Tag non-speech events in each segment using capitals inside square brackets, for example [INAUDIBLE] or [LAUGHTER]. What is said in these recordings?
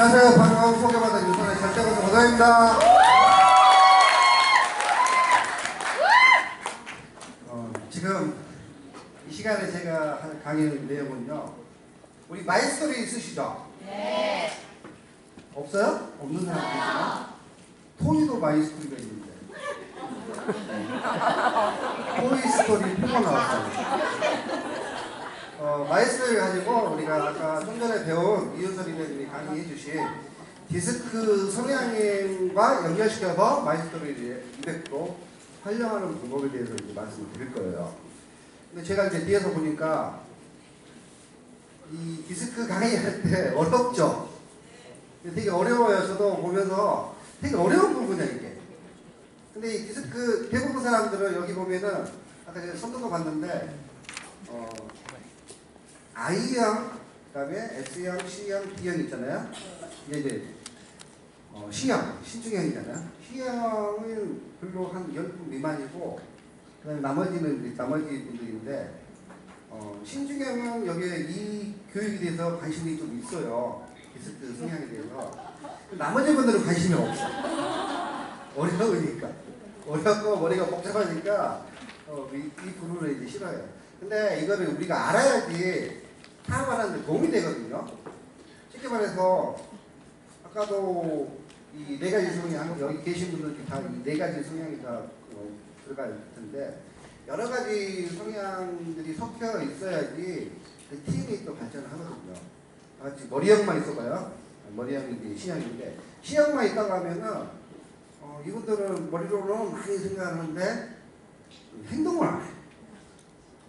안녕하세요. 방금 소개받은 유선의 절대건조 고사입니다. 어, 지금 이 시간에 제가 할 강의 내용은요. 우리 마이스토리 있으시죠? 네. 없어요? 없는 사람 계시나? 토이도 마이스토리가 있는데. [LAUGHS] 토이스토리 포가 나왔어요. 어, 마이스터를 가지고 우리가 아까 좀 전에 배운 이윤섭 이대님이 강의해 주신 디스크 성향과 연결시켜서 마이스터를 200% 활용하는 방법에 대해서 이제 말씀을 드릴 거예요. 근데 제가 이제 뒤에서 보니까 이 디스크 강의할 때 어렵죠? 되게 어려워요. 저도 보면서 되게 어려운 부분이야 이게. 근데 이 디스크 대부분 사람들은 여기 보면은 아까 제가 선도도 봤는데 어, I형, 그다음에 S형, C형, B형 있잖아요. 이게 이제 어, C형, 신중형이잖아요. C형은 별로 한 10분 미만이고 그다음에 나머지는 이제 나머지 분들인데 어, 신중형은 여기에 이 교육에 대해서 관심이 좀 있어요. 디스크 성향에 대해서. 나머지 분들은 관심이 없어. 어려우니까. 어렵고 머리가 복잡하니까 어, 이, 이 부분을 이제 싫어요. 근데 이거를 우리가 알아야지 사업하는 데 도움이 되거든요. 쉽게 말해서 아까도 이 네 가지 성향 여기 계신 분들이 다이 네 가지 성향이 다 어, 들어가 있을 텐데 여러 가지 성향들이 섞여 있어야지 그 팀이 또 발전을 하거든요. 다 같이 머리형만 있어봐요. 머리형이 이제 시형인데 시형만 있다고 하면은 어, 이분들은 머리로는 많이 생각하는데 행동을 안 해요.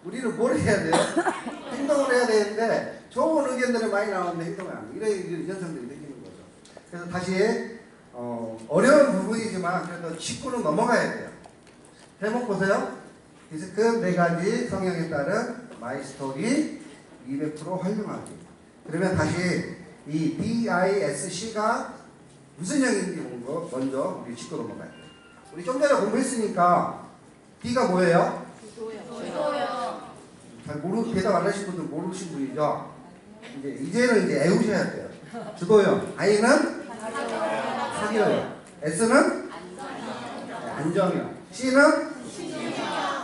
우리는 뭘 해야 돼요? [LAUGHS] 행동을 해야 되는데 좋은 의견들이 많이 나오는데 행동을 안 해. 이런 이런 현상들이 생기는 거죠. 그래서 다시 어, 어려운 부분이지만 그래도 짚고는 넘어가야 돼요. 제목 보세요. 디스크 네 가지 성향에 따른 마이스토리 200% 활용하기. 그러면 다시 이 DISC가 무슨 형인지 본거 먼저 우리 짚고 넘어가야 돼요. 우리 좀 전에 공부했으니까 D가 뭐예요? 잘 모르 대답 안 하신 분들 모르신 분이죠. 이제 이제는 이제 애우셔야 돼요. 주도형. I는 사기형. S는 안정형. C는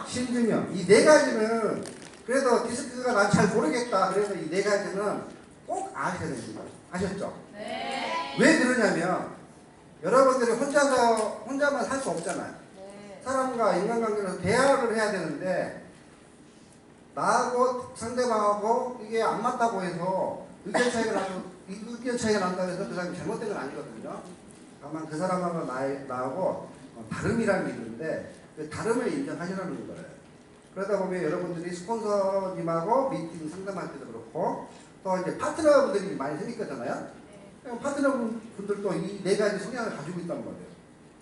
신중형. 이 네 가지는 그래도 디스크가 난 잘 모르겠다. 그래서 이 네 가지는 꼭 아셔야 됩니다. 아셨죠? 네. 왜 그러냐면 여러분들이 혼자서 혼자만 살 수 없잖아요. 사람과 인간관계에서 대화를 해야 되는데 나하고 상대방하고 이게 안 맞다고 해서 의견 차이가 나서 의견 차이가 난다고 해서 그 사람이 잘못된 건 아니거든요. 다만 그 사람하고 나, 나하고 어, 다름이라는 게 있는데 그 다름을 인정하시라는 거예요. 그러다 보면 여러분들이 스폰서님하고 미팅 상담할 때도 그렇고 또 이제 파트너분들이 많이 생길 거잖아요. 그럼 파트너분들도 이 네 가지 성향을 가지고 있단 말이에요.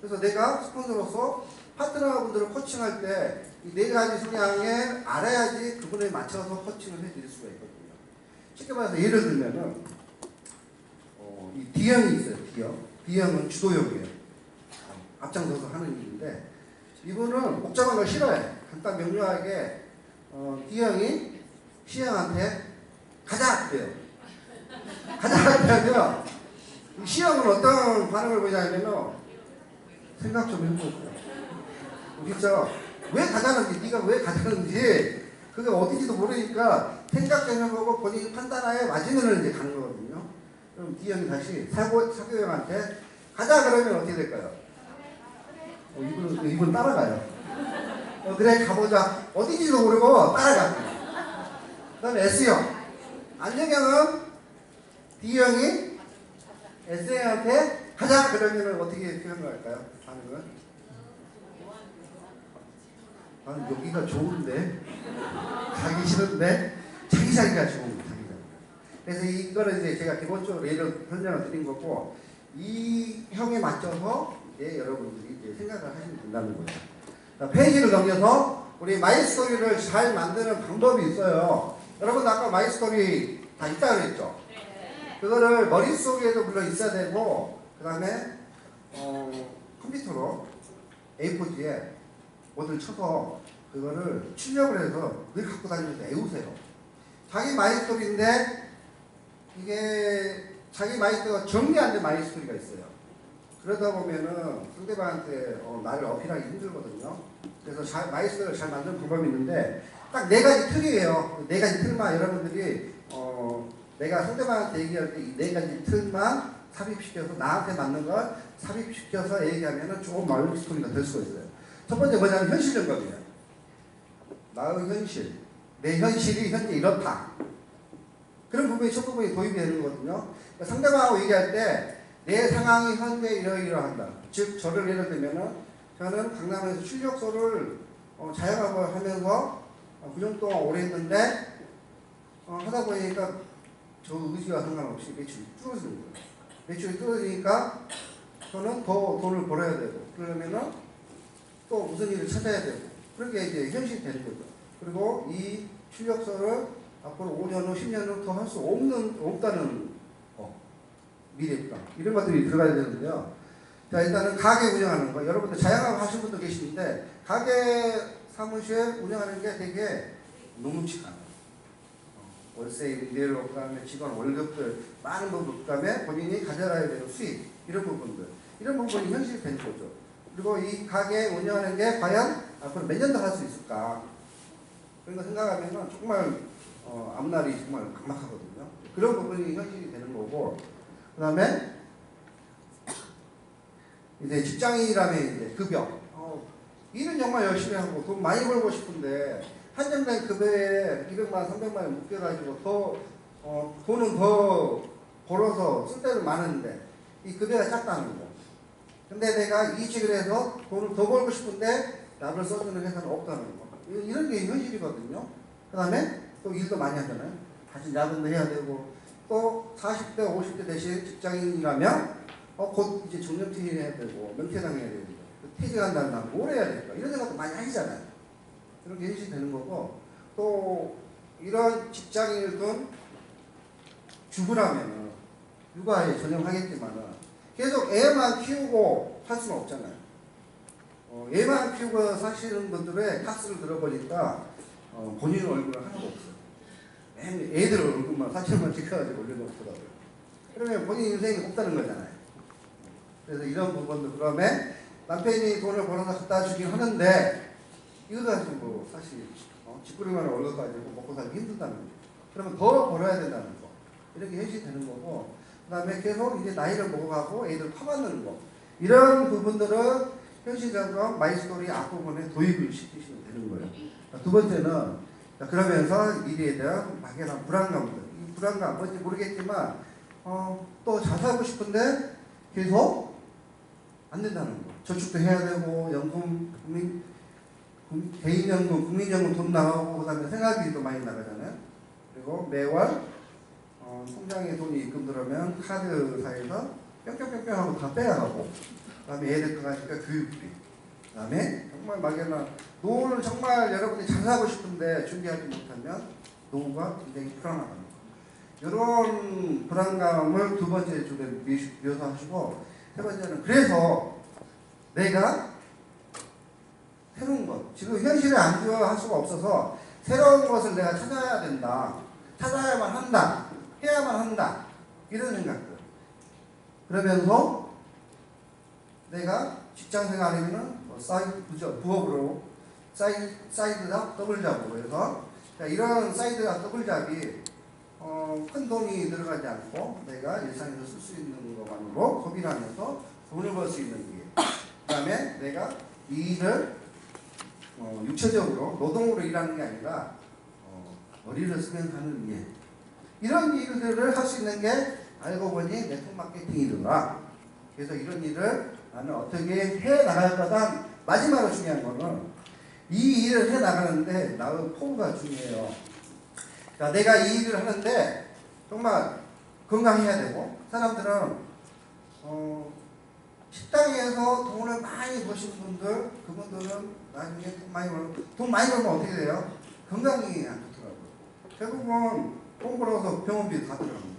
그래서 내가 스폰서로서 파트너분들을 코칭할 때이네 가지 성향에 알아야지 그분에 맞춰서 코칭을 해드릴 수가 있거든요. 쉽게 말해서 예를 들면은 어, 이 D형이 있어요. D형. D형은 주도형이에요. 앞장서서 하는 일인데 이분은 복잡한 걸 싫어해. 간단 명료하게 어, D형이 C형한테 가자 그래요. 가자 그러면 이 C형은 어떤 반응을 보이냐면요. 생각 좀 해보 고 진짜 왜 가자는지 네가 왜 가자는지 그게 어딘지도 모르니까 생각 좀 해보고 본인이 판단하에 맞으면 이제 가는 거거든요. 그럼 D 형이 다시 사고 사교 형한테 가자 그러면 어떻게 될까요? 어, 이분 이분 따라가요. 어, 그래 가보자 어딘지도 모르고 따라가. 그다음에 S 형 안정형은 D 형이 S 형한테 가자 그러면 어떻게 표현할까요? 반응은? 아, 여기가 좋은데 가기 싫은데 자기 자기가 좋은 자기 자기. 그래서 이거는 이제 제가 기본적으로 예를 설명을 드린 거고 이 형에 맞춰서 이제 여러분들이 이제 생각을 하시면 된다는 거죠. 자, 페이지를 넘겨서 우리 마이스토리를 잘 만드는 방법이 있어요. 여러분 아까 마이스토리 다 있다 그랬죠? 그거를 머릿속에도 물론 있어야 되고 그 다음에 어, 컴퓨터로 A4지에 뭐를 쳐서 그거를 출력을 해서 늘 갖고 다니면서 애우세요. 자기 마이스토리인데 이게 자기 마인드가 정리 안 된 마인드가 있어요. 그러다 보면은 상대방한테 어, 나를 어필하기 힘들거든요. 그래서 잘, 마인드를 잘 만드는 방법이 있는데 딱 네 가지 틀이에요. 네 가지 틀만 여러분들이 어, 내가 상대방한테 얘기할 때 이 네 가지 틀만 삽입시켜서 나한테 맞는 걸 삽입시켜서 얘기하면은 좋은 마인드 스토리가 될 수가 있어요. 첫 번째 뭐냐면 현실 연관이에요. 나의 현실, 내 현실이 현재 이렇다. 그런 부분이 첫 부분이 도입이 되는 거거든요. 그러니까 상대방하고 얘기할 때 내 상황이 현재 이러이러한다. 즉 저를 예를 들면은 저는 강남에서 출력소를 어, 자영업을 하면서 어, 그 정도 동안 오래 했는데 어, 하다 보니까 저 의지와 상관없이 매출이 줄어드는 거예요. 매출이 떨어지니까 저는 더 돈을 벌어야 되고 그러면은 또 무슨 일을 찾아야 되고 그렇게 이제 현실이 되는 거죠. 그리고 이 출력서를 앞으로 5년 후, 10년 후 더 할 수 없는 없다는 거, 미래 가 이런 것들이 들어가야 되는데요. 자 일단은 가게 운영하는 거 여러분들 자영업 하신 분도 계시는데 가게 사무실 운영하는 게 되게 녹록치가. 어, 월세 임대료 그 다음에 직원 월급들 많은 부분 그 다음에 본인이 가져가야 되는 수입 이런 부분들 이런 부분이 현실이 된 거죠. 그리고 이 가게 운영하는 게 과연 앞으로 몇 년 더 할 수 있을까? 그런 거 생각하면 정말 어, 앞날이 정말 막막하거든요. 그런 부분이 현실이 되는 거고, 그 다음에 [COUGHS] 이제 직장인이라면 이제 급여. 어, 일은 정말 열심히 하고 돈 많이 벌고 싶은데 한정된 급여에 200만, 300만 원 묶여가지고 더 어, 돈은 더 벌어서 쓸 때는 많은데 이 급여가 작다는 거. 근데 내가 이직을 해서 돈을 더 벌고 싶은데 나를 써주는 회사는 없다는 거. 이- 이런 게 현실이거든요. 그 다음에 또 일도 많이 하잖아요. 다시 야근도 해야 되고 또 40대, 50대 되신 직장인이라면 어, 곧 이제 정년퇴임 해야 되고 명퇴당해야 되고 퇴직한다는 날뭘 해야 될까 이런 생각도 많이 하시잖아요. 그런 게 현실이 되는 거고 또 이런 직장인이든 죽으라면 육아에 전념하겠지만은 계속 애만 키우고 살 수는 없잖아요. 어, 애만 키우고 사시는 분들의 카스를 들어보니까 어, 본인 얼굴은 하나도 없어요. 맨 애들 얼굴만 사진만 찍혀가지고 올려놓더라고요. 그러면 본인 인생이 없다는 거잖아요. 그래서 이런 부분도 그다음에 남편이 돈을 벌어서 갖다 주긴 하는데 이거 가지고 사실 어, 집부리만 월급 가지고 먹고 살기 힘들다는 거죠. 그러면 더 벌어야 된다는 거. 이렇게 현실이 되는 거고 그 다음에 계속 이제 나이를 먹어가고 애들 퍼받는 거. 이런 부분들은 현실적으로 마이스토리 앞부분에 도입을 시키시면 되는 거예요. 두 번째는 자, 그러면서 미래에 대한 막연한 불안감들. 이 불안감 뭔지 모르겠지만 어, 또 자수하고 싶은데 계속 안 된다는 거. 저축도 해야 되고 연금 국민 개인연금, 국민연금 돈 나가고 그다음에 생활비도 많이 나가잖아요. 그리고 매월 어, 통장에 돈이 입금 들어오면 카드사에서 뿅뿅뿅뿅 하고 다 빼야 하고 그 다음에 애들 가니까 교육비 그 다음에 정말 막연한 노후를 정말 여러분이 잘 살고 싶은데 준비하지 못하면 노후가 굉장히 불안하다. 이런 불안감을 두 번째 미- 묘사하시고 세 번째는 그래서 내가 새로운 것 지금 현실에 안주할 수가 없어서 새로운 것을 내가 찾아야 된다. 찾아야만 한다. 해야만 한다. 이런 생각들. 그러면서 내가 직장 생활이면은 뭐 사이드 부업으로 사이드 사이드 잡 더블 잡으로 자, 이런 사이드 잡 더블 잡이 어, 큰 돈이 들어가지 않고 내가 일상에서 쓸 수 있는 것만으로 소비를 하면서 돈을 벌 수 있는 일. 그 다음에 내가 이 일을 어, 육체적으로 노동으로 일하는 게 아니라 어, 머리를 쓰면서 하는 일. 이런 일들을 할 수 있는 게 알고 보니 네트워크 마케팅이더라. 그래서 이런 일을 나는 어떻게 해 나갈 거다. 마지막으로 중요한 거는 이 일을 해 나가는데 나의 포부가 중요해요. 자, 내가 이 일을 하는데 정말 건강해야 되고 사람들은 어, 식당에서 돈을 많이 버신 분들 그분들은 나중에 돈 많이 벌, 돈 많이 벌면 어떻게 돼요? 건강이 안 좋더라고요. 결국은 돈 벌어서 병원비 다 들어가는 거죠.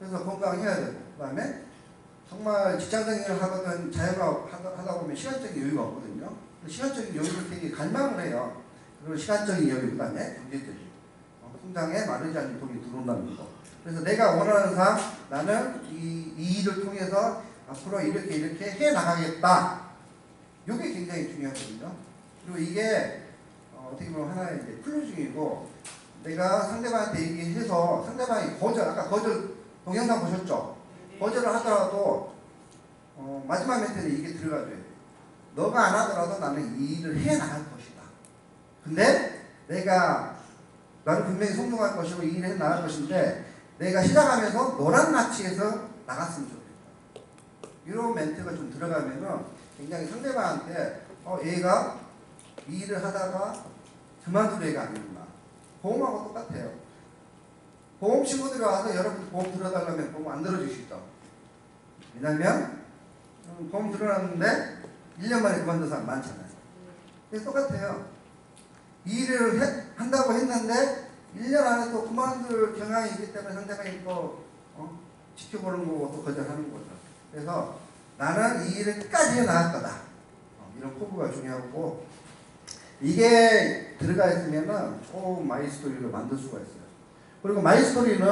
그래서 건강해야 되고 그 다음에 정말 직장생활을 하거든 자영업 하다, 보면 시간적인 여유가 없거든요. 그 시간적인 여유를 되게 갈망을 해요. 그리고 시간적인 여유 그 다음에 경제적인 어, 통장에 마르지 않는 돈이 들어온다는 거. 그래서 내가 원하는 상 나는 이, 이 일을 통해서 앞으로 이렇게 이렇게 해 나가겠다. 이게 굉장히 중요하거든요. 그리고 이게 어, 떻게 보면 하나의 이제 중이고 내가 상대방한테 얘기해서 상대방이 거절 아까 거절 동영상 보셨죠? 거절을 하더라도 어, 마지막 멘트는 이게 들어가줘야 돼. 너가 안 하더라도 나는 이 일을 해 나갈 것이다. 근데 내가 나는 분명히 성공할 것이고 이 일을 해 나갈 것인데 내가 시작하면서 노란 나치에서 나갔으면 좋겠다. 이런 멘트가 좀 들어가면은 굉장히 상대방한테 어 얘가 이 일을 하다가 그만둘 애가 아니구나. 보험하고 똑같아요. 보험 친구들이 와서 여러분 보험 들어달라면 보험 안 들어주시죠. 왜냐면 음, 보험 들어놨는데 1년 만에 그만둔 사람 많잖아요. 똑같아요. 이 일을 해- 한다고 했는데 1년 안에 또 그만둘 경향이 있기 때문에 상대방이 또 어? 지켜보는 거고 또 거절하는 거죠. 그래서 나는 이해 나갈 거다. 어, 이런 포부가 중요하고 이게 들어가 있으면은 좋은 마이스토리를 만들 수가 있어요. 그리고 마이스토리는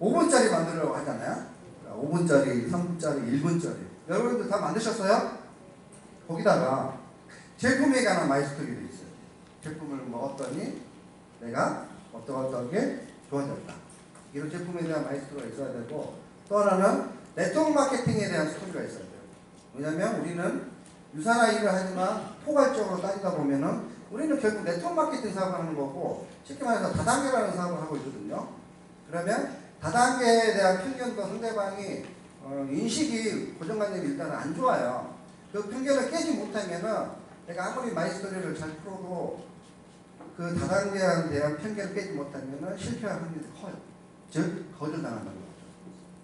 5분짜리 만들려고 하잖아요. 5분짜리, 3분짜리, 1분짜리. 여러분들 다 만드셨어요? 거기다가 제품에 관한 마이스토리도 있어요. 제품을 먹었더니 내가 어떠어떠하게 좋아졌다. 이런 제품에 대한 마이스토리가 있어야 되고 또 하나는 네트워크 마케팅에 대한 스토리가 있어야 돼요. 왜냐하면 우리는 유사나 일을 하지만 포괄적으로 따지다 보면은 우리는 결국 네트워크 마케팅 사업을 하는 거고 쉽게 말해서 다단계라는 사업을 하고 있거든요. 그러면 다단계에 대한 편견도 상대방이 어, 인식이 고정관념이 일단은 안 좋아요. 그 편견을 깨지 못하면은 내가 아무리 마이스토리를 잘 풀어도 그 다단계에 대한 편견을 깨지 못하면은 실패할 확률이 커요. 즉 거절당한다는 거죠.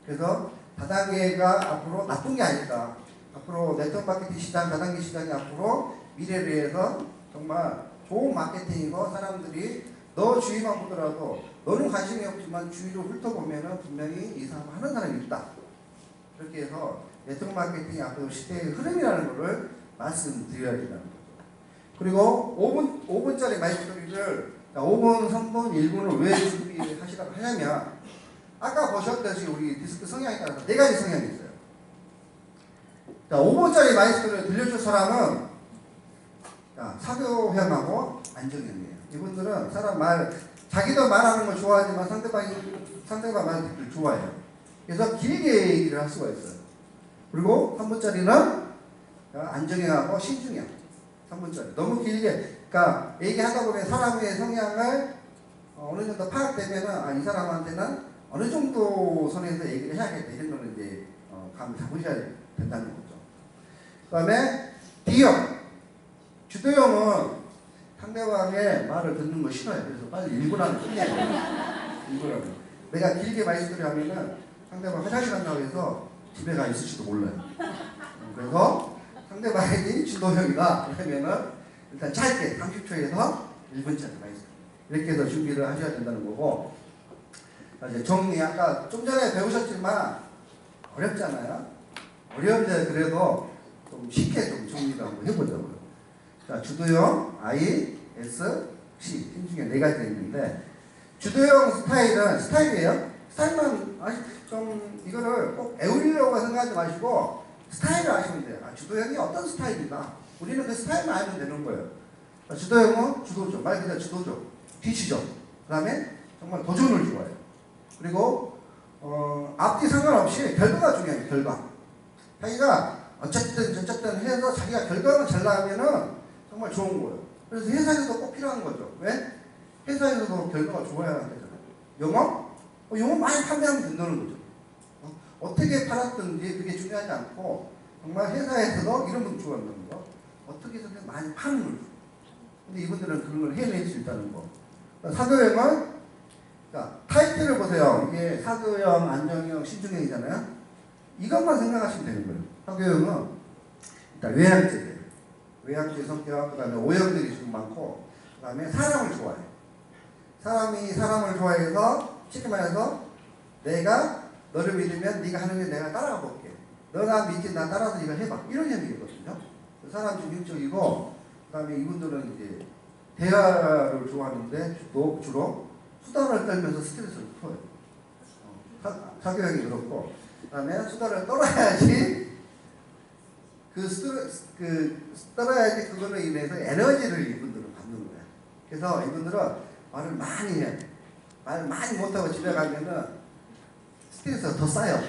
그래서 다단계가 앞으로 나쁜 게 아니다. 앞으로 네트워크 마케팅 시장, 다단계 시장이 앞으로 미래를 위해서 정말 좋은 마케팅이고 사람들이 너 주위만 보더라도 너는 관심이 없지만 주위로 훑어보면은 분명히 이 사람 하는 사람이 있다. 그렇게 해서 네트워크 마케팅이 앞으로 시대의 흐름이라는 것을 말씀드려야 된다는 거죠. 그리고 5분, 5분짜리 마이스토리를 5분, 3분, 1분을 왜 준비하시라고 하냐면 아까 보셨듯이 우리 디스크 성향에 따라서 네 가지 성향이 있어요. 자, 5분짜리 마이스토리를 들려줄 사람은 자, 사교형하고 안정형이에요. 이분들은 사람 말, 자기도 말하는 걸 좋아하지만 상대방이, 상대방 말 듣기를 좋아해요. 그래서 길게 얘기를 할 수가 있어요. 그리고 3분짜리는 안정형하고 신중형. 3분짜리. 너무 길게, 그러니까 얘기하다 보면 사람의 성향을 어, 어느 정도 파악되면은, 아, 이 사람한테는 어느 정도 선에서 얘기를 해야겠다. 이런 거는 이제, 어, 감 잡으셔야 된다는 거죠. 그 다음에 D형. 주도형은 상대방의 말을 듣는 거 싫어요. 그래서 빨리 1분 안에 끝내요. 1분 안에. 내가 길게 하면은 상대방 화장실 간다고 해서 집에 가 있을지도 몰라요. 어, 그래서 상대방이 주도형이다. 그러면은 일단 짧게 30초에서 1분짜리 마이스토리. 이렇게 해서 준비를 하셔야 된다는 거고. 자, 이제 정리 아까 좀 전에 배우셨지만 어렵잖아요. 어려운데 그래도 좀 쉽게 좀 정리를 한번 해보자고요. 자, 주도형 I, S, C 힘 중에 네 가지가 있는데 주도형 스타일은 스타일이에요. 스타일만 아시 좀 이거를 꼭 애우려고 생각하지 마시고 스타일을 아시면 돼요. 아, 주도형이 어떤 스타일이다. 우리는 그 스타일만 알면 되는 거예요. 자, 주도형은 주도죠. 말 그대로 주도죠. 뒤치죠. 그 다음에 정말 도전을 좋아해요. 그리고 어, 앞뒤 상관없이 결과가 중요해요. 결과. 자기가 어쨌든 저쨌든 해서 자기가 결과가 잘 나오면은 정말 좋은 거예요. 그래서 회사에서도 꼭 필요한 거죠. 왜? 회사에서도 결과가 좋아야 되잖아요. 영업? 어, 영업 많이 판매하면 된다는 거죠. 어, 떻게 팔았든지 그게 중요하지 않고 정말 회사에서도 이런 분 좋아한다는 거. 어떻게 해서든 많이 파는 거죠. 근데 이분들은 그런 걸 해낼 수 있다는 거. 사교형은 자, 타이틀을 보세요. 이게 사교형, 안정형, 신중형이잖아요. 이것만 생각하시면 되는 거예요. 사교형은 일단 외향적이에요. 외향적인 성격, 그 다음에 오형들이 좀 많고, 그 다음에 사람을 좋아해요. 사람이 사람을 좋아해서 쉽게 말해서 내가 너를 믿으면 네가 하는 일 내가 따라가 볼게. 너가 믿지 나 따라서 이걸 해봐. 이런 형이거든요. 사람 중심적이고, 그 다음에 이분들은 이제 대화를 좋아하는데 또 주로 수다를 떨면서 스트레스를 풀어요. 어, 사- 사교형이 그렇고 그 다음에 수다를 떨어야지 그 스트레스 그 떨어야지 그걸로 인해서 에너지를 이분들은 받는 거야. 그래서 이분들은 말을 많이 해. 말 많이 못하고 집에 가면은 스트레스가 더 쌓여.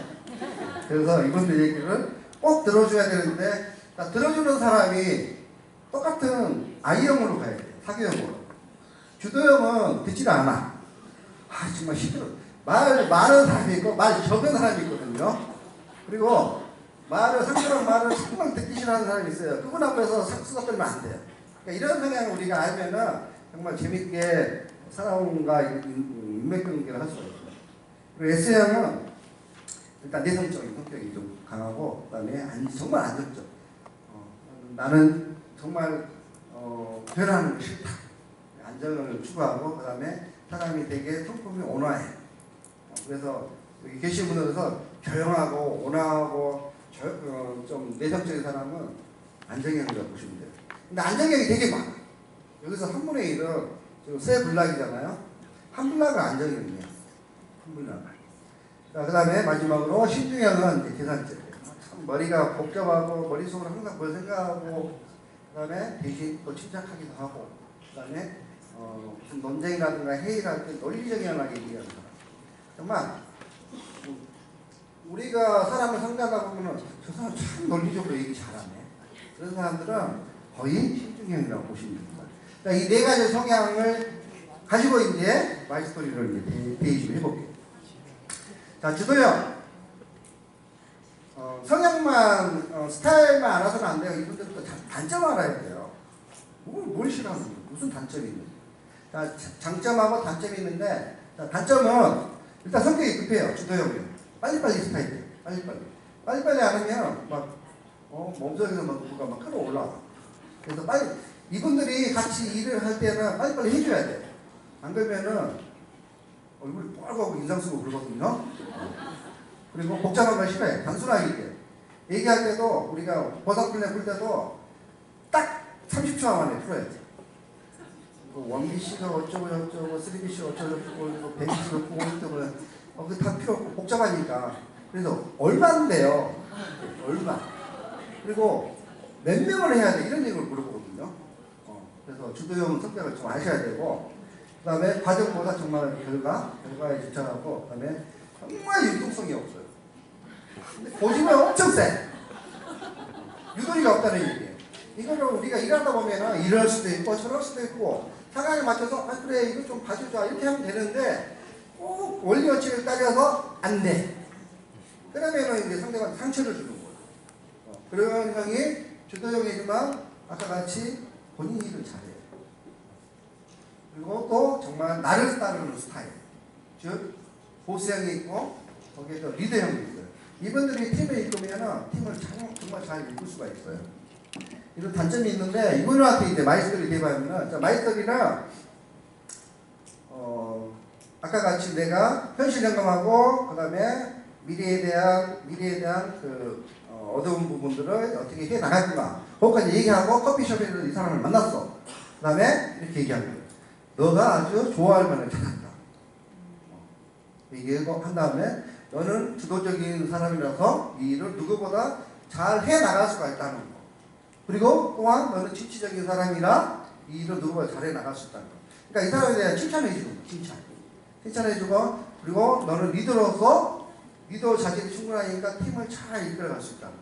그래서 이분들 얘기를 꼭 들어줘야 되는데 자, 들어주는 사람이 똑같은 I형으로 가야 돼. 사교형으로. 주도형은 듣지를 않아. 아 정말 힘들어. 말 많은 사람이 있고 말 적은 사람이 있거든요. 그리고 말을 상대방 말을 정말 듣기 싫어하는 사람이 있어요. 그분 앞에서 수다 떨면 안 돼요. 그러니까 이런 성향을 우리가 알면은 정말 재밌게 사람과 인맥관계를 할 수가 있어요. 그리고 S형은 일단 내성적인 성격이 좀 강하고 그다음에 안, 정말 안정적. 어, 나는 정말 어, 변하는 게 싫다. 안정을 추구하고 그다음에 사람이 되게 성품이 온화해. 어, 그래서 여기 계신 분들에서 조용하고 온화하고 저, 어, 좀 내성적인 사람은 안정형이라고 보시면 돼요. 근데 안정형이 되게 많아. 여기서 한 분의 1은 지금 세 블락이잖아요. 한 블락은 안정형이에요. 한 블락. 자, 그 다음에 마지막으로 신중형은 계산제예요. 참 머리가 복잡하고 머릿속으로 항상 뭘 생각하고 그 다음에 대신 또 침착하기도 하고 그 다음에 어, 무슨 논쟁이라든가 회의를 할때 논리적이하게 얘기하는 사람. 정말 음, 우리가 사람을 상대하다 보면은 저 사람 참 논리적으로 얘기 잘하네. 그런 사람들은 거의 신중형이라고 보시면 됩니다. 자, 이네 가지 성향을 가지고 이제 마이스토리를 대입을 해볼게요. 자, 주도형. 어, 성향만, 어, 스타일만 알아서는 안 돼요. 이분들은 단점 알아야 돼요. 뭘, 뭘 싫어하는 거예요? 무슨 단점이 있는지. 자, 자- 장점하고 단점이 있는데, 자, 단점은 일단 성격이 급해요. 주도형이요. 빨리빨리 스타일이에요. 빨리빨리. 빨리빨리 안 하면 막, 어, 몸속에서 막 누가 막 끌어올라. 그래서 빨리, 이분들이 같이 일을 할 때는 빨리빨리 해줘야 돼. 안 그러면은 얼굴이 뻘겋고 인상 쓰고 그러거든요. 그리고 복잡한 걸 싫어해. 단순하게 얘기해. 얘기할 때도 우리가 버섯 플랜 풀 때도 딱 30초 만에 풀어야 돼. 뭐 원비 씨가 어쩌고 저쩌고, 쓰리비 씨가 어쩌고 저쩌고, 백비 씨가 어쩌고, 어, 그다 필요 없고 복잡하니까. 그래서 얼마인데요? 얼마. 그리고 몇 명을 해야 돼? 이런 얘기를 물어보거든요. 어, 그래서 주도형 성격을 좀 아셔야 되고, 그 다음에 과정보다 정말 결과, 결과에 집착하고, 그 다음에 정말 융통성이 없어요. 근데 보시면 엄청 세. 유도리가 없다는 얘기예요. 이거를 우리가 일하다 보면은 이럴 수도 있고 저럴 수도 있고 상황에 맞춰서 아 그래 이거 좀 봐주자 이렇게 하면 되는데 꼭 원리 원칙을 따져서 안 돼. 그러면은 이제 상대방 상처를 주는 거예요. 어, 그런 형이 주도형이지만 아까 같이 본인 일을 잘해요. 그리고 또 정말 나를 따르는 스타일. 즉 보스형이 있고 거기에 또 리더형이 있어요. 이분들이 팀을 이끌면은 팀을 참- 정말 잘 이끌 수가 있어요. 이런 단점이 있는데 이분한테 이제 마이스터리 대박이면 자 마이스터리는 어 아까 같이 내가 현실 점검하고 그 다음에 미래에 대한 미래에 대한 그 어, 어두운 부분들을 어떻게 해 나갈까 그것까지 얘기하고 커피숍에서 이 사람을 만났어. 그 다음에 이렇게 얘기하는 거예요. 너가 아주 좋아할 만한 찾았다. 얘기하고 한 다음에 너는 주도적인 사람이라서 이 일을 누구보다 잘 해 나갈 수가 있다는 거. 그리고 또한 너는 진취적인 사람이라 이 일을 누구보다 잘 해 나갈 수 있다는 거. 그러니까 이 사람에 대한 칭찬해 주는 거, 칭찬. 칭찬해 주고 그리고 너는 리더로서 리더 자질이 충분하니까 팀을 잘 이끌어갈 수 있다는 거.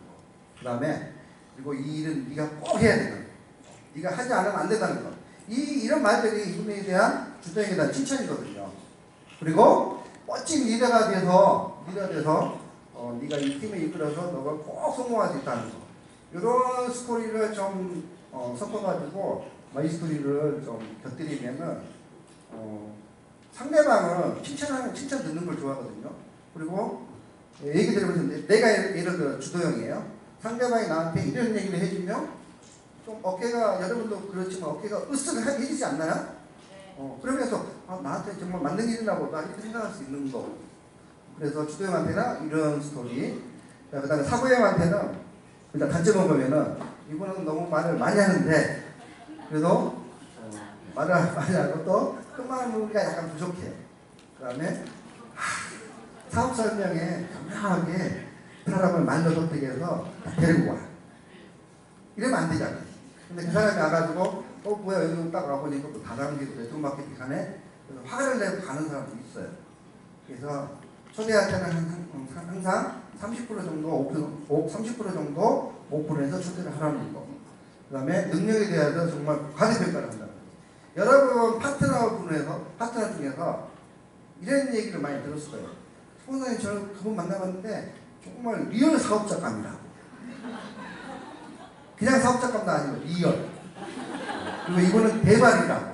그 다음에 그리고 이 일은 네가 꼭 해야 된다는 거. 네가 하지 않으면 안 된다는 거. 이 이런 말들이 이분에 대한 주도형에 대한 칭찬이거든요. 그리고 멋진 리더가 돼서 리더가 돼서 어, 네가 이 팀을 이끌어서 너가 꼭 성공할 수 있다는 거. 이런 스토리를 좀 어, 섞어가지고 마이 스토리를 좀 곁들이면은 어, 상대방은 칭찬하는 칭찬 듣는 걸 좋아하거든요. 그리고 얘기 들으면서 내가 예를 들어 주도형이에요. 상대방이 나한테 이런 얘기를 해주면 좀 어깨가 여러분도 그렇지만 어깨가 으쓱해지지 않나요? 어, 그러면서 아, 나한테 정말 맞는 일이나 보다 이렇게 생각할 수 있는 거. 그래서 주도형한테는 이런 스토리. 자, 그다음에 사고형한테는 일단 단점을 보면은 이분은 너무 말을 많이 하는데 그래도 많이 하고 또 끝마무리가 약간 부족해요. 그 다음에 사업 설명에 현명하게 사람을 말로 덧대게 해서 데리고 와. 이러면 안 되잖아. 근데 그 사람이 와가지고 어 뭐야 여기 딱 와보니까 뭐 다단계도 네트워크 마케팅 하네. 그래서 화를 내고 가는 사람도 있어요. 그래서 초대할 때는 항상, 항상 30% 정도 오픈, 30% 정도 오픈해서 초대를 하라는 거. 그 다음에 능력에 대해서 정말 과대평가를 한다는 거. 여러분 파트너 분에서 파트너 중에서 이런 얘기를 많이 거예요. 송사님 저는 그분 만나봤는데 정말 리얼 사업자감이라고. 그냥 사업자감도 아니고 리얼. 그리고 이거는 대박이라고.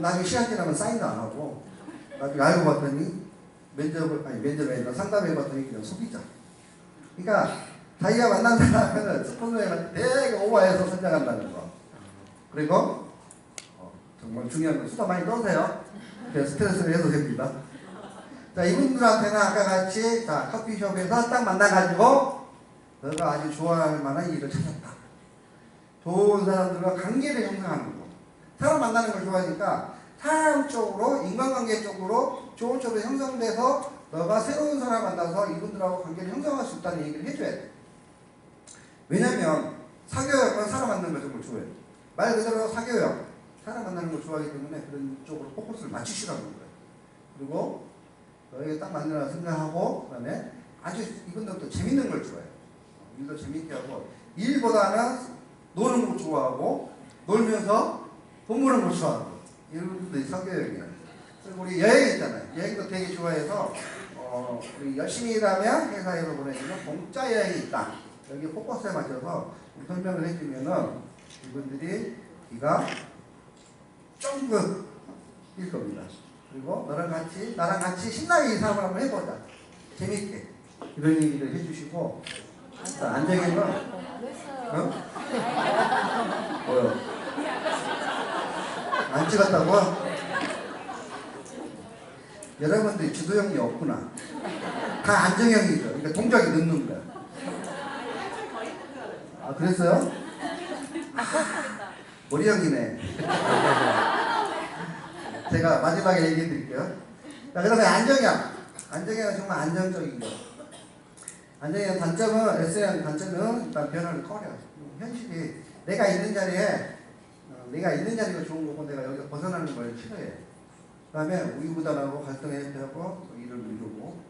나중에 시간 지나면 사인도 안 하고 나중에 알고 봤더니 면접을 아니 면접이 아니라 상담해 봤더니 그냥 소비자. 그러니까 자기가 만난 사람은 스폰서에 되게 오버해서 선정한다는 거. 그리고 어, 정말 중요한 건 수다 많이 떠세요. 스트레스를 해도 됩니다. 자 이분들한테는 아까 같이 자 커피숍에서 딱 만나가지고 너가 아주 좋아할 만한 일을 찾았다. 좋은 사람들과 관계를 형성하는 거. 사람 만나는 걸 좋아하니까 사람 쪽으로 인간관계 쪽으로 좋은 쪽으로 형성돼서 너가 새로운 사람 만나서 이분들하고 관계를 형성할 수 있다는 얘기를 해줘야 돼. 왜냐면 사교역은 사람 만나는 걸 정말 좋아해. 말 그대로 사교역 만나는 걸 좋아하기 때문에 그런 쪽으로 포커스를 맞추시라는 거예요. 그리고 너에게 딱 맞는다고 생각하고 그 다음에 아주 이분들도 재밌는 걸 좋아해요. 일도 재밌게 하고 일보다는 노는 거 좋아하고 놀면서 돈 버는 거 좋아하고 이런 분들이 사교역이에요. 그리고 우리 여행 있잖아요. 여행도 되게 좋아해서 어, 우리 열심히 일하면 회사에서 보내주는 공짜 여행이 있다. 여기 포커스에 맞춰서 설명을 해주면은 이분들이 귀가 쫑긋일 겁니다. 그리고 너랑 같이 나랑 같이 신나게 이 사업을 한번 해보자. 재밌게 이런 얘기를 해주시고 자, 안정이는 어? 뭐요? 안 찍었다고? 여러분들 주도형이 없구나. 다 안정형이죠. 그러니까 동작이 늦는 거야. 아, 그랬어요? 머리 형이네. 제가 마지막에 얘기해 드릴게요. 자, 그 다음에 안정형. 안정형은 정말 안정적인 거. 안정형 단점은, SN 단점은 일단 변화를 꺼려. 현실이 내가 있는 자리에, 어, 내가 있는 자리가 좋은 거고 내가 여기서 벗어나는 걸 싫어해. 그 다음에 우유부단하고 갈등해하고 일을 미루고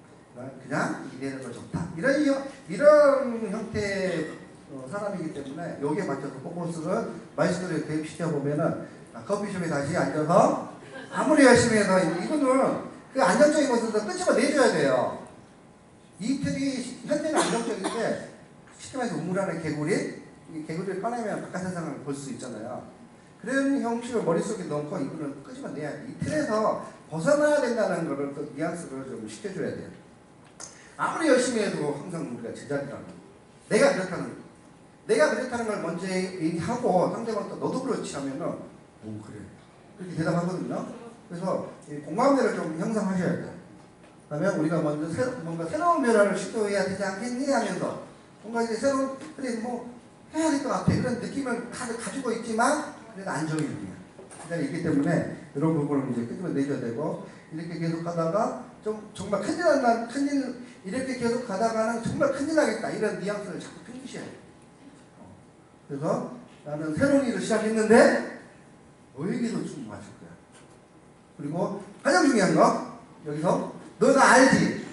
그냥 일하는 거 좋다. 이런, 형- 이런 형태의 어, 사람이기 때문에 여기에 맞춰서 포커스를 마이스터리에 대입시켜 보면은 아, 커피숍에 다시 앉아서 아무리 열심히 해서 이거는 그 안정적인 것을 끄집어 내줘야 돼요. 이틀이 현재는 안정적인데 말해서 우물 안에 개구리 이 개구리를 꺼내면 바깥 세상을 볼 수 있잖아요. 그런 형식을 머릿속에 넣고 이거는 끄집어 내야 돼. 이 틀에서 벗어나야 된다는 거를 또 뉘앙스를 좀 시켜줘야 돼요. 아무리 열심히 해도 항상 우리가 제자리라는 거. 내가 그렇다는 거. 내가 그렇다는 걸 먼저 얘기하고 상대방 또 너도 그렇지 하면은 오 그래 그렇게 대답하거든요. 그래서 이 공감대를 좀 형성하셔야 돼요. 그다음에 우리가 먼저 새로, 뭔가 새로운 변화를 시도해야 되지 않겠니 하면서 뭔가 이제 새로운 그래 뭐 해야 될 것 같아 그런 느낌을 가지고 있지만 그래도 안정이야. 그러니까 있기 때문에 이런 부분을 이제 끄집어 내줘야 되고 이렇게 계속 가다가 좀 정말 큰일 난다 큰일 이렇게 계속 가다가는 정말 큰일 나겠다 이런 뉘앙스를 자꾸 풍기셔야 돼요. 그래서 나는 새로운 일을 시작했는데 너에게도 좀 맞을 거야. 그리고 가장 중요한 거 여기서 너가 알지.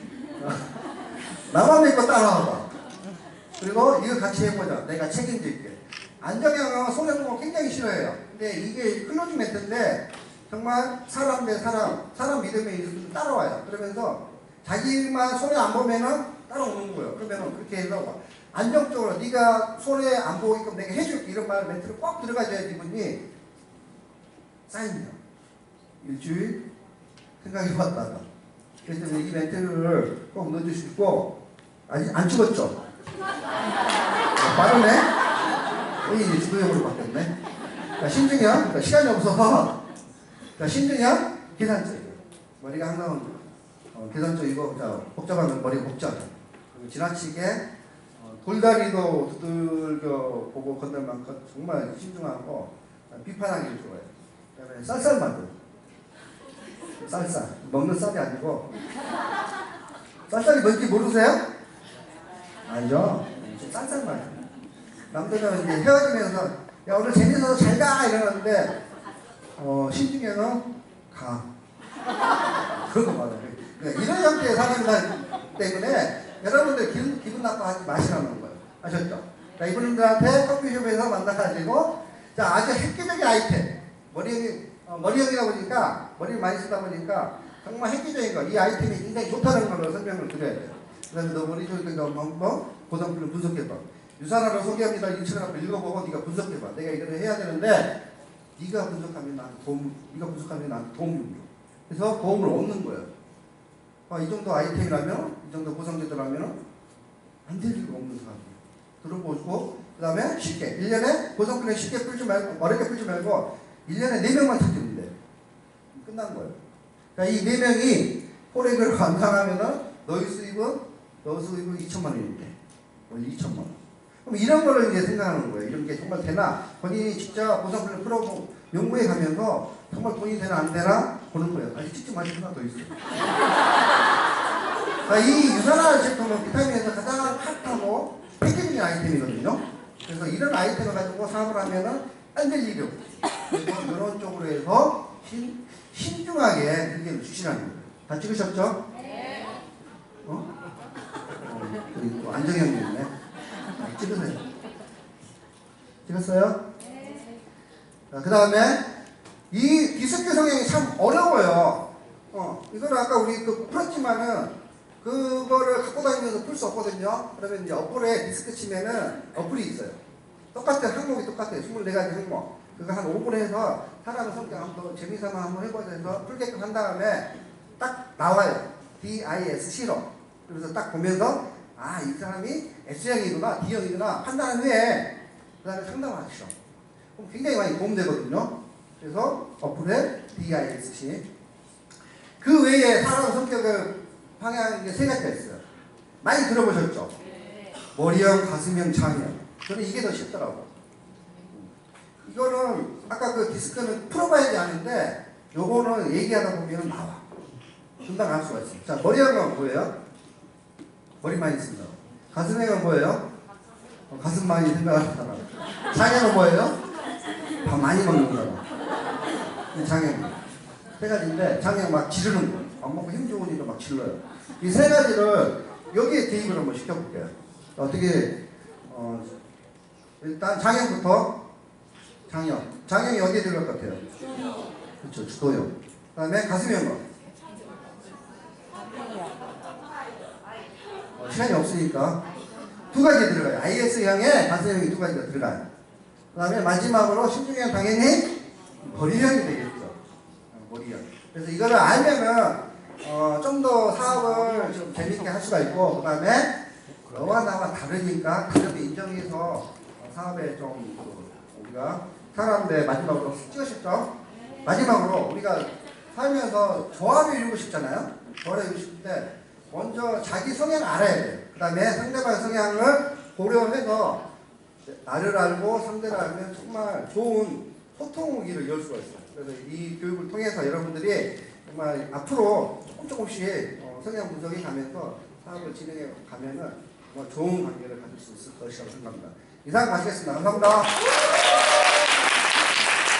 어, [LAUGHS] 나만 믿고 따라와봐. 그리고 이거 같이 해보자. 내가 책임질게. 안정형은 손해보고 굉장히 싫어해요. 근데 이게 클로징 멘트인데 정말 사람 대 사람, 사람 믿음에 이렇게 따라와요. 그러면서 자기만 손해 안 보면은 따라오는 거예요. 그러면은 그렇게 해서 안정적으로 네가 손해 안 보게끔 내가 해줄게. 이런 말 멘트를 꼭 들어가줘야 이분이. 쌓이냐 일주일 생각해봤다가. 그래서 이 멘트를 꼭 넣어주시고 아직 안 죽었죠? 어, 빠르네? 이 이제 주도형으로 바뀌었네. 자, 신중형 그러니까 시간이 없어서 자, 신중형 계산적이에요. 머리가 항상 어, 계산적이고 자, 복잡하면 머리가 복잡해. 지나치게 어, 돌다리도 두들겨 보고 건들 만큼 정말 신중하고 비판하기를 좋아해요. 그다음에 쌀쌀마도. 쌀쌀. 먹는 쌀이 아니고. 쌀쌀이 뭔지 모르세요? 아니죠. 쌀쌀마도. 남들은 이제 헤어지면서 야 오늘 재밌어서 잘가 이러는데 어 신중에는 가. 그런 거 말이에요. 그러니까 이런 형태의 사람이기 때문에 여러분들 기분, 기분 나빠하지 마시라는 거예요. 아셨죠? 자, 이분들한테 커피숍에서 만나가지고 자 아주 획기적인 아이템 머리형이 어, 머리형이다 보니까 머리를 많이 쓰다 보니까 정말 획기적인 거 이 아이템이 굉장히 좋다는 걸로 설명을 드려야 돼요. 그 다음에 너 머리 좋으니까 뭐, 뭐 고등필로 분석해봐. 유산화를 소개합니다. 이 책을 한번 읽어보고 네가 분석해봐. 내가 이걸 해야 되는데 네가 분석하면 나한테 도움, 네가 분석하면 나한테 도움을 줘. 그래서 도움을 얻는 거예요. 아, 이 정도 아이템이라면, 이 정도 구성제도라면 안 될 리가 없는 사람. 들어보시고, 그 다음에 쉽게, 1년에 고성분에 쉽게 풀지 말고, 어렵게 풀지 말고, 1년에 4명만 찾으면 돼. 끝난 거예요. 그러니까 이 4명이 포렉을 완성하면은 너희 수입은, 너 수입은 2천만 원인데, 월 2천만 원. 그럼 이런 거를 이제 생각하는 거예요. 이런 게 정말 되나? 본인이 직접 고성분을 풀어보고, 연구에 가면서 정말 돈이 되나 안 되나 보는 거예요. 아직 찍지 마시 하나 더 있어요. 자, 이 유산화 제품은 비타민에서 가장 핫하고 패키징 아이템이거든요. 그래서 이런 아이템을 가지고 사업을 하면은 안될 일이 없고 이런 쪽으로 해서 신, 신중하게 의견을 주시라는 거예요. 다 찍으셨죠? 네. 어? 어, 안정형이 있네. 아, 찍으세요. 찍었어요? 그 다음에 이 디스크 성형이 참 어려워요. 어, 이거는 아까 우리 그 풀었지만은 그거를 갖고 다니면서 풀 수 없거든요. 그러면 이제 어플에 디스크 치면은 어플이 있어요. 똑같은 항목이 똑같아요. 24가지 항목. 그거 한 5분 해서 사람 성격 한번 재미삼아 한번 해보자 해서 풀게끔 한 다음에 딱 나와요. DISC로. 그래서 딱 보면서 아, 이 사람이 S형이구나, D형이구나 판단한 후에 그 다음에 상담을 하시죠. 그럼 굉장히 많이 도움되거든요. 그래서 어플에 DISC. 그 외에 사람 성격을 방향이 세 가지가 있어요. 많이 들어보셨죠? 머리형, 가슴형, 장형. 저는 이게 더 쉽더라고. 이거는 아까 그 디스크는 풀어봐야지 아는데 요거는 얘기하다 보면 나와. 금방 알 수가 있어요. 자, 머리형은 뭐예요? 머리 많이 쓴다. 가슴형은 뭐예요? 어, 가슴 많이 생각하는 사람. 장형은 뭐예요? 밥 많이 먹는 사람. 장형. 세 가지인데 장형 막 지르는 거. 밥 먹고 힘 좋으니까 막 질러요. 이 세 가지를 여기에 대입을 한번 시켜볼게요. 어떻게 어, 일단 장형부터 장형. 장형이 어디에 들어갈 것 같아요? 그렇죠. 주도형. 그다음에 가슴형. 어, 시간이 없으니까 두 가지 들어가요. IS형에 가슴형이 두 가지가 들어가요. 그 다음에 마지막으로 신중형 당연히 머리형이 되겠죠. 어, 머리형. 그래서 이거를 알면은 어, 좀 더 사업을 좀 재밌게 할 수가 있고 그 다음에 너와 나와 다르니까 다르게 인정해서 어, 사업에 좀 그, 우리가 사람들 마지막으로 찍으셨죠? 마지막으로 우리가 살면서 조화를 이루고 싶잖아요. 조화를 이루고 싶을 때 먼저 자기 성향을 알아야 돼요. 그 다음에 상대방 성향을 고려해서 나를 알고 상대를 알면 정말 좋은 소통기를 열 수가 있어요. 그래서 이 교육을 통해서 여러분들이 정말 앞으로 조금 조금씩 어, 성향 분석이 가면서 사업을 진행해 가면은 좋은 관계를 가질 수 있을 것이라고 생각합니다. 이상 마치겠습니다. 감사합니다.